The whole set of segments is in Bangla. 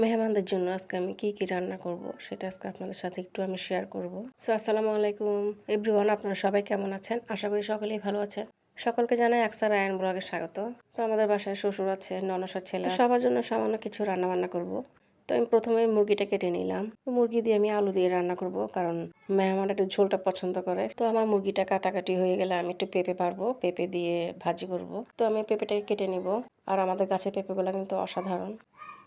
মেহমানদের জন্য আজকে আমি কি কি রান্না করব সেটা আজকে আপনাদের সাথে একটু আমি শেয়ার করব। সো আসসালামু আলাইকুম। এভরিওয়ান আপনারা সবাই কেমন আছেন? আশা করি সকলেই ভালো আছেন। সকলকে জানাই আকসার আয়ন ব্লগে স্বাগত। তো আমাদের বাসায় শ্বশুর আছে ননসার ছেলে। সবার জন্য সামান্য কিছু রান্না বান্না করব। তো আমি প্রথমে মুরগিটা কেটে নিলাম। মুরগি দিয়ে আমি আলু দিয়ে রান্না করব, কারণ মেহমান একটু ঝোলটা পছন্দ করে। তো আমার মুরগিটা কাটাকাটি হয়ে গেলে আমি একটু পেঁপে পারব, পেঁপে দিয়ে ভাজি করব। তো আমি পেঁপেটাকে কেটে নিব। আর আমাদের গাছের পেঁপেগুলো কিন্তু অসাধারণ।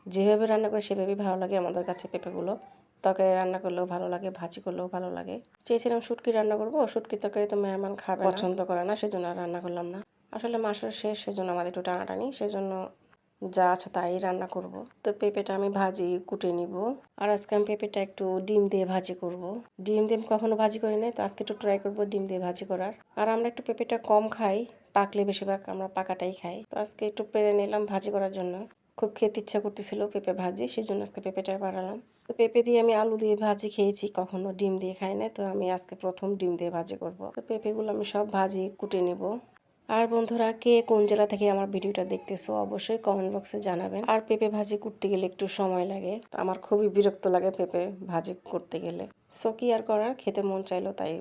যেভাবে রান্না করে, সেভাবেই ভালো লাগে আমাদের কাছে পেঁপেগুলো। তরকারি রান্না করলেও ভালো লাগে, ভাজি করলেও ভালো লাগে। চেয়েছিলাম শুটকি রান্না করব, শুটকি তরকারি তো মেহমান খাবে পছন্দ করে না, সেজন্য রান্না করলাম না। আসলে মাসের শেষ, সেজন্য আমাদের একটু টানাটানি, সেজন্য যা আছে তাই রান্না করব। তো পেঁপেটা আমি ভাজি, কুটে নিব। আর আজকে আমি পেঁপেটা একটু ডিম দিয়ে ভাজি করব। ডিম দিয়ে কখনো ভাজি করি নাই, তো আজকে একটু ট্রাই করব ডিম দিয়ে ভাজি করার। আর আমরা একটু পেঁপেটা কম খাই, পাকলে বেশিরভাগ আমরা পাকাটাই খাই। তো আজকে একটু পেরে নিলাম ভাজি করার জন্য। খুব খেতে ইচ্ছা করতেছিল পেঁপে ভাজি সেই জন্য আজকে পেঁপেটা বাড়ালাম তো পেঁপে দিয়ে আমি আলু দিয়ে ভাজি খেয়েছি, কখনো ডিম দিয়ে খাই না তো আমি আজকে প্রথম ডিম দিয়ে ভাজি করব। তো পেঁপেগুলো আমি সব ভাজি কুটে নেব। আর বন্ধুরা, কে কোন জেলা থেকে আমার ভিডিওটা দেখতেছো, অবশ্যই কমেন্ট বক্সে জানাবেন। আর পেঁপে ভাজি করতে গেলে একটু সময় লাগে, আমার খুবই বিরক্ত লাগে পেঁপে ভাজি করতে গেলে। সো কি আর করার, খেতে মন চাইলো তাই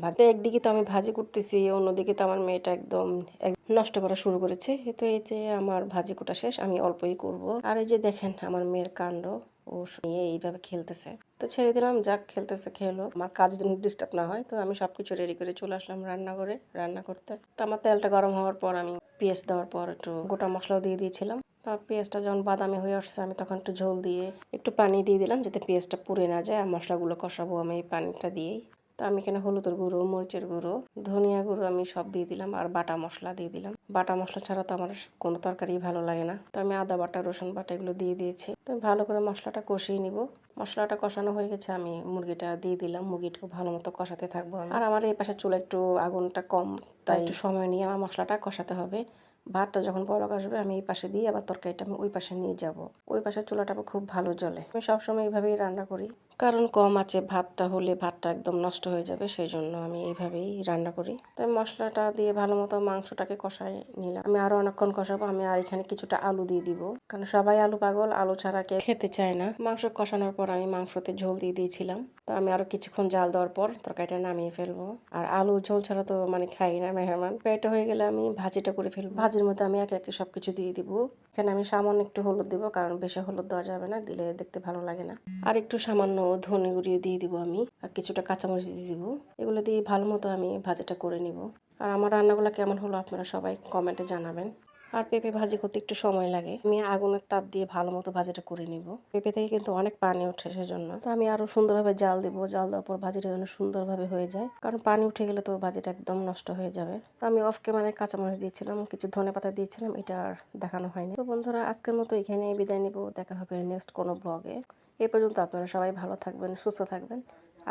ভাতে একদিকে তো আমি ভাজি করতেছি, অন্যদিকে তো আমার মেয়েটা একদম এক- নষ্ট করা শুরু করেছে। তো এই যে আমার ভাজি কোটা শেষ, আমি অল্পই করব। আর এই যে দেখেন আমার মেয়ের কাণ্ড, ও নিয়ে এইভাবে খেলতেছে। তো ছেড়ে দিলাম, যাক খেলতেছে, খেলো। আমার কাজ যেন ডিস্টার্ব না হয়, তো আমি সবকিছু রেডি করে চলে আসলাম রান্না করে রান্না করতে। তো আমার তেলটা গরম হওয়ার পর আমি পেঁয়াজ দেওয়ার পর একটু গোটা মশলাও দিয়ে দিয়েছিলাম। তার পেঁয়াজটা যখন বাদামি হয়ে আসছে, আমি তখন একটু ঝোল দিয়ে একটু পানি দিয়ে দিলাম, যাতে পেঁয়াজটা পুড়ে না যায়। আর মশলাগুলো কষাবো আমি এই পানিটা দিয়েই। আমি এখানে হলুদের গুঁড়ো মরিচের গুঁড়ো ধনিয়া গুঁড়ো আমি সব দিয়ে দিলাম আর বাটা মশলা দিয়ে দিলাম। বাটা মশলা ছাড়া তো আমার কোনো তরকারি ভালো লাগে না। তো আমি আদা বাটা রসুন বাটা এগুলো দিয়ে দিয়েছি। তো আমি ভালো করে মশলাটা কষিয়ে নিব। মশলাটা কষানো হয়ে গেছে আমি মুরগিটা দিয়ে দিলাম। মুরগিটাকে ভালো মতো কষাতে থাকব আর আমার এই পাশে চুলা একটু আগুনটা কম তাই একটু সময় নিয়ে আমার মশলাটা কষাতে হবে। ভাতটা যখন বলক আসবে আমি এই পাশে দিয়ে আবার তরকারিটা আমি ওই পাশে নিয়ে যাব। ওই পাশে চুলাটা খুব ভালো জ্বলে। আমি সবসময় এইভাবেই রান্না করি। কারণ কম আছে, ভাতটা হলে ভাতটা একদম নষ্ট হয়ে যাবে সেই জন্য আমি এইভাবেই রান্না করি। তাই মশলাটা দিয়ে ভালো মতো মাংসটাকে কষাই নিলাম। আমি আরও অনেকক্ষণ কষাবো, আমি আর এখানে কিছুটা আলু দিয়ে দিব। কারণ সবাই আলু পাগল, আলু ছাড়া কেউ খেতে চায় না। মাংস কষানোর পর আমি মাংসতে ঝোল দিয়ে দিয়েছিলাম। তো আমি আরও কিছুক্ষণ জাল দেওয়ার পর তরকারিটা নামিয়ে ফেলব। আর আলু ঝোল ছাড়া তো মানে খাই না, মেহমান। এটা হয়ে গেলে আমি ভাজিটা করে ফেলব। ভাজির মধ্যে আমি একে একে সব কিছু দিয়ে দিব। এখানে আমি সামান্য একটু হলুদ দিব, কারণ বেশি হলুদ দেওয়া যাবে না, দিলে দেখতে ভালো লাগে না। আর একটু সামান্য ধনে গুঁড়িয়ে দিয়ে দিব আমি, আর কিছুটা কাঁচামরিচ দিয়ে দিব। এগুলো দিয়ে ভালো মতো আমি ভাজাটা করে নিব। আর আমার রান্নাগুলো কেমন হলো আপনারা সবাই কমেন্টে জানাবেন। আর পেঁপে ভাজি করতে একটু সময় লাগে। আমি আগুনের তাপ দিয়ে ভালো মতো ভাজিটা করে নিব। পেঁপে থেকে কিন্তু অনেক পানি ওঠে সেজন্য। তো আমি আরও সুন্দরভাবে জাল দিব। জাল দেওয়ার পর ভাজিটা যেন সুন্দরভাবে হয়ে যায়। কারণ পানি উঠে গেলে তো ভাজিটা একদম নষ্ট হয়ে যাবে। তো আমি অফ ক্যামেরায় কাঁচামরিচ দিয়েছিলাম, কিছু ধনে পাতা দিয়েছিলাম, এটা আর দেখানো হয়নি। তো বন্ধুরা, আজকের মতো এখানে বিদায় নিব। দেখা হবে নেক্সট কোনো ব্লগে এ পর্যন্ত আপনারা সবাই ভালো থাকবেন, সুস্থ থাকবেন।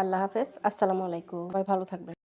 আল্লাহ হাফেজ। আসসালামু আলাইকুম। সবাই ভালো থাকবেন।